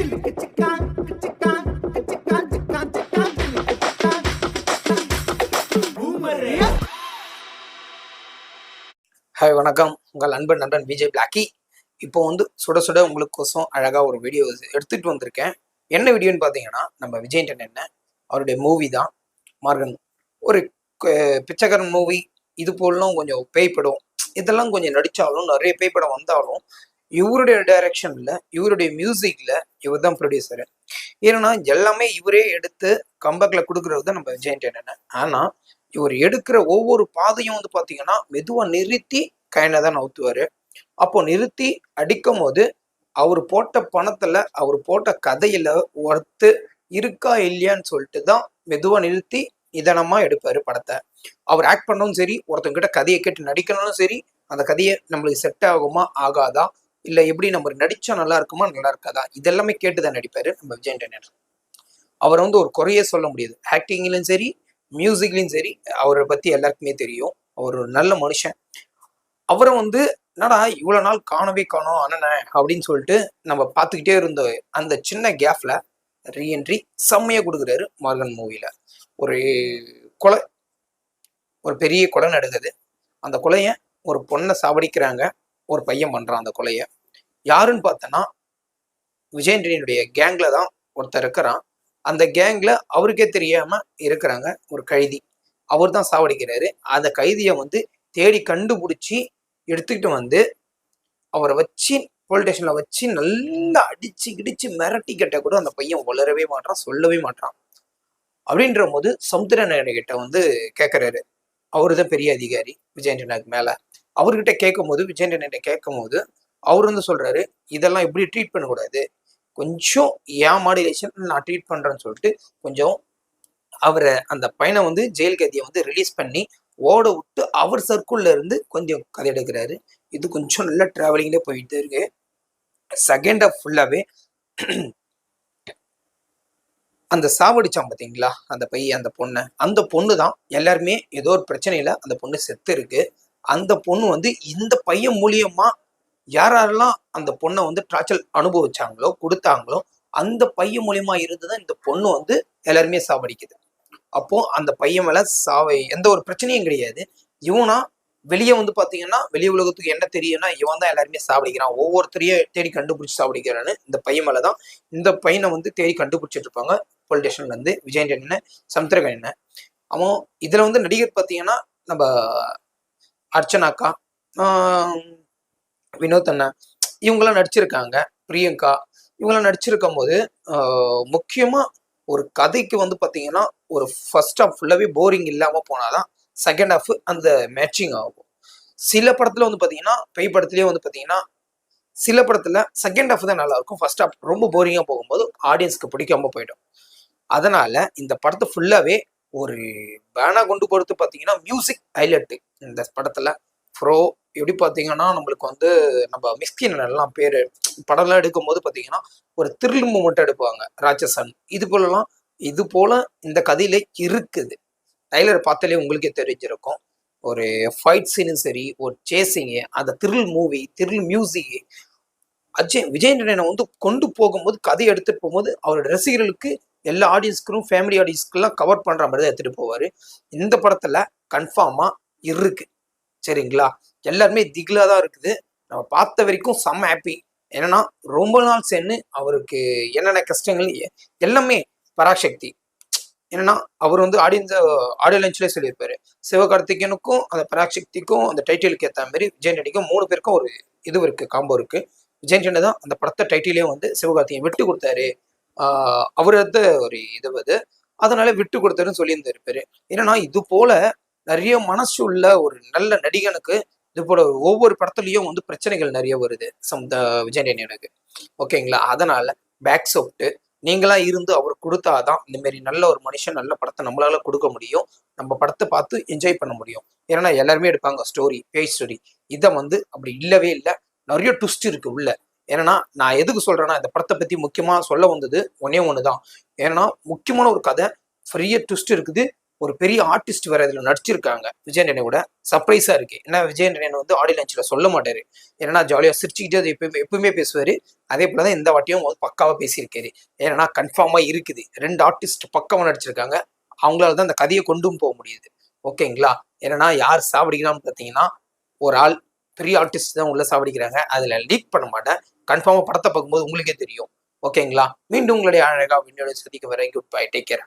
Hi வணக்கம். உங்கள் அன்பன் நண்பன் விஜய் பிளாக்கி இப்போ வந்து சுட சுட உங்களுக்கோசம் அழகாக ஒரு வீடியோ எடுத்துகிட்டு வந்திருக்கேன். என்ன வீடியோன்னு பார்த்தீங்கன்னா நம்ம விஜய் என்ன அவருடைய மூவி தான். மார்கன் ஒரு பிச்சைக்காரன் மூவி இது போலாம் கொஞ்சம் பேய் படம் இதெல்லாம் கொஞ்சம் நடித்தாலும் நிறைய பேய் படம் வந்தாலும் இவருடைய டைரக்ஷன்ல இவருடைய மியூசிக்கில் இவர் தான் ப்ரொடியூசரு ஏன்னா எல்லாமே இவரே எடுத்து கம்பேக்கில் கொடுக்குறது தான் நம்ம விஜயன் என்ன ஆனால் இவர் எடுக்கிற ஒவ்வொரு பாதையும் வந்து பாத்தீங்கன்னா மெதுவாக நிறுத்தி கையில தான் நவுத்துவார். அப்போ நிறுத்தி அடிக்கும் போது அவர் போட்ட பணத்துல அவர் போட்ட கதையில ஒர்த்து இருக்கா இல்லையான்னு சொல்லிட்டு தான் மெதுவா நிறுத்தி நிதானமா எடுப்பாரு படத்தை. அவர் ஆக்ட் பண்ணவும் சரி ஒருத்தவங்க கிட்ட கதையை கேட்டு நடிக்கணும்னு சரி அந்த கதையை நம்மளுக்கு செட் ஆகுமா ஆகாதா இல்ல எப்படி நம்ம நடிச்சா நல்லா இருக்குமா நல்லா இருக்காதா? இதெல்லாமே கேட்டு தான் நடிப்பாரு நம்ம விஜய் ஆண்டனி அவர் வந்து ஒரு குறையே சொல்ல முடியாது. ஆக்டிங்லையும் சரி மியூசிக்லையும் சரி அவரை பத்தி எல்லாருக்குமே தெரியும். அவர் ஒரு நல்ல மனுஷன். அவரை வந்து என்னடா இவ்வளவு நாள் காணவே காணோம் அண்ணனை அப்படின்னு சொல்லிட்டு நம்ம பார்த்துக்கிட்டே இருந்த அந்த சின்ன கேப்ல ரீஎன்ட்ரி செம்மையை கொடுக்குறாரு மார்கன் மூவில. ஒரு கொலை ஒரு பெரிய கொலை நடக்குது அந்த கொலையை ஒரு பொண்ணை சாவடிக்கிறாங்க. ஒரு பையன் பண்ணுறான் அந்த கொலையை. யாருன்னு பார்த்தோன்னா விஜயன்டனியுடைய கேங்ல தான் ஒருத்தர் இருக்கிறான். அந்த கேங்ல அவருக்கே தெரியாம இருக்கிறாங்க ஒரு கைதி. அவர் தான் சாவடிக்கிறாரு. அந்த கைதியை வந்து தேடி கண்டுபிடிச்சி எடுத்துக்கிட்டு வந்து அவரை வச்சு போலீஸ் ஸ்டேஷன்ல வச்சு நல்லா அடிச்சு கிடிச்சு மிரட்டி கிட்ட கூட அந்த பையன் வளரவே மாட்டான் சொல்லவே மாட்டான் அப்படின்ற போது சமுத்திரநாயகன் கிட்ட வந்து கேட்குறாரு அவரு தான் பெரிய அதிகாரி விஜயன்டனாக்கு மேலே. அவர்கிட்ட கேட்கும் போது விஜயண்டன கேட்கும் போது அவர் வந்து சொல்றாரு இதெல்லாம் இப்படி ட்ரீட் பண்ணக்கூடாது? கொஞ்சம் ஏன் மாடிலேஷன் நான் ட்ரீட் பண்றேன்னு சொல்லிட்டு கொஞ்சம் அவரை அந்த பையனை வந்து ஜெயில் கைதியை வந்து ரிலீஸ் பண்ணி ஓட விட்டு அவர் சர்க்குள்ல இருந்து கொஞ்சம் கதை எடுக்கிறாரு. இது கொஞ்சம் நல்ல டிராவலிங்லேயே போயிட்டு இருக்கு. செகண்ட் ஆஃப் ஃபுல்லாவே அந்த சாவடிச்சான் பார்த்தீங்களா அந்த பையன் அந்த பொண்ணை. அந்த பொண்ணு தான் எல்லாருமே ஏதோ ஒரு பிரச்சனையில அந்த பொண்ணு செத்து இருக்கு. அந்த பொண்ணு வந்து இந்த பையன் மூலியமா யார் யாரெல்லாம் அந்த பொண்ணை வந்து டார்ச்சல் அனுபவிச்சாங்களோ கொடுத்தாங்களோ அந்த பையன் மூலியமா இருந்துதான் இந்த பொண்ணு வந்து எல்லாருமே சாவடிக்குது. அப்போ அந்த பையன் மேல சாவை எந்த ஒரு பிரச்சனையும் கிடையாது. இவனா வெளியே வந்து பாத்தீங்கன்னா வெளி உலகத்துக்கு என்ன தெரியும்னா இவன் தான் எல்லாருமே சாப்பிடிக்கிறான் ஒவ்வொருத்தரையும் தேடி கண்டுபிடிச்சு சாப்பிடிக்கிறான்னு இந்த பையன் மேலதான் இந்த பையனை வந்து தேடி கண்டுபிடிச்சிட்டு இருப்பாங்க. போலீஸ் ஸ்டேஷன்ல இருந்து விஜயன் என்ன சமுத்திரகன் என்ன. அவன் இதுல வந்து நடிகர் பாத்தீங்கன்னா நம்ம அர்ச்சனாக்கா வினோத் அண்ணா இவங்கெல்லாம் நடிச்சிருக்காங்க. பிரியங்கா இவங்கெல்லாம் நடிச்சிருக்கும் போது முக்கியமாக ஒரு கதைக்கு வந்து பார்த்தீங்கன்னா ஒரு ஃபர்ஸ்ட் ஹாஃப் ஃபுல்லாகவே போரிங் இல்லாமல் போனாதான் செகண்ட் ஹாஃப் அந்த மேட்சிங் ஆகும். சில படத்தில் வந்து பார்த்தீங்கன்னா பெய் படத்துலேயே வந்து பார்த்தீங்கன்னா சில படத்தில் செகண்ட் ஹாஃப் தான் நல்லா இருக்கும் ஃபர்ஸ்ட் ஹாஃப் ரொம்ப போரிங்காக போகும்போது ஆடியன்ஸ்க்கு பிடிக்காம போயிடும். அதனால இந்த படத்தை ஃபுல்லாகவே ஒரு பேனா கொண்டு போகிறது பார்த்தீங்கன்னா மியூசிக் ஹைலைட்டு இந்த படத்தில். ப்ரோ எப்படி பார்த்தீங்கன்னா நம்மளுக்கு வந்து நம்ம மிஸ்கின் எல்லாம் பேர் படம்லாம் எடுக்கும் போது ஒரு த்ரில் மூமெண்ட் எடுப்பாங்க ராட்சசன். இது போலலாம் இது போல இந்த கதையில இருக்குது. டைலர் பார்த்தாலே உங்களுக்கே தெரிஞ்சிருக்கும். ஒரு ஃபைட் சீனும் சரி ஒரு சேசிங்கு அந்த thrill movie thrill music Ajay விஜயண்டனை வந்து கொண்டு போகும்போது கதை எடுத்துட்டு போகும்போது அவரோட ரசிகர்களுக்கு எல்லா ஆடியன்ஸ்க்கும் ஃபேமிலி ஆடியன்ஸ்க்கெல்லாம் கவர் பண்ற மாதிரி தான் எடுத்துட்டு போவாரு. இந்த படத்துல கன்ஃபார்மா இருக்கு. சரிங்களா? எல்லாருமே திகிலா தான் இருக்குது. நம்ம பார்த்த வரைக்கும் செம்ம ஹாப்பி என்னன்னா ரொம்ப நாள் சேர்ந்து அவருக்கு என்னென்ன கஷ்டங்கள் எல்லாமே பராசக்தி. என்னன்னா அவர் வந்து ஆடியன்ஸ் ஆடியோ லஞ்சிலே சொல்லியிருப்பாரு. சிவகார்த்திகேயனுக்கும் அந்த பராசக்திக்கும் அந்த டைட்டிலுக்கு ஏற்ற மாதிரி விஜய் நடிக்கும் மூணு பேருக்கும் ஒரு இது இருக்கு காம்போ இருக்கு. விஜய் நடி தான் அந்த படத்தை டைட்டிலையும் வந்து சிவகார்த்திகேயன் விட்டு கொடுத்தாரு. ஆஹ் ஒரு இது அது அதனால விட்டு கொடுத்தாருன்னு சொல்லியிருந்திருப்பாரு ஏன்னா இது போல நிறைய மனசு உள்ள ஒரு நல்ல நடிகனுக்கு இது போல ஒவ்வொரு படத்துலயும் வந்து பிரச்சனைகள் நிறைய வருது சம் விஜய் எனக்கு ஓகேங்களா? அதனால பேக் சொப்ட்டு நீங்களா இருந்து அவர் கொடுத்தாதான் இந்த மாதிரி நல்ல ஒரு மனுஷன் நல்ல படத்தை நம்மளால கொடுக்க முடியும் நம்ம படத்தை பார்த்து என்ஜாய் பண்ண முடியும். ஏன்னா எல்லாருமே எடுப்பாங்க ஸ்டோரி பேய் ஸ்டோரி இதை வந்து அப்படி இல்லவே இல்லை. நிறைய ட்விஸ்ட் இருக்கு உள்ள. ஏன்னா நான் எதுக்கு சொல்றேன்னா இந்த படத்தை பத்தி முக்கியமா சொல்ல வந்தது ஒன்னே ஒண்ணுதான். ஏன்னா முக்கியமான ஒரு கதை பெரிய ட்விஸ்ட் இருக்குது. ஒரு பெரிய ஆர்டிஸ்ட் வேற இதுல நடிச்சிருக்காங்க. விஜயண்டனை கூட சர்ப்ரைஸா இருக்கு. ஏன்னா விஜயண்டனன் வந்து ஆடியோ லான்ச்ல சொல்ல மாட்டாரு. ஏன்னா ஜாலியா சிரிச்சுக்கிட்டே அது எப்பயுமே எப்பவுமே பேசுவாரு. அதே போலதான் இந்த வாட்டியும் பக்காவா பேசியிருக்காரு. ஏன்னா கன்ஃபார்மா இருக்குது. ரெண்டு ஆர்டிஸ்ட் பக்காவா நடிச்சிருக்காங்க. அவங்களால தான் அந்த கதையை கொண்டும் போக முடியுது. ஓகேங்களா? ஏன்னா யார் சாவடிக்கிறான்னு பார்த்தீங்கன்னா ஒரு ஆள் பெரிய ஆர்டிஸ்ட் தான் உள்ள சாவடிக்கிறாங்க. அதில் லீக் பண்ண மாட்டேன். கன்ஃபார்மாக படத்தை பார்க்கும்போது உங்களுக்கே தெரியும். ஓகேங்களா மீண்டும் உங்களுடைய அழகாக விண்ணோட சந்திக்க வரேன் குட் பை டேக் கேர்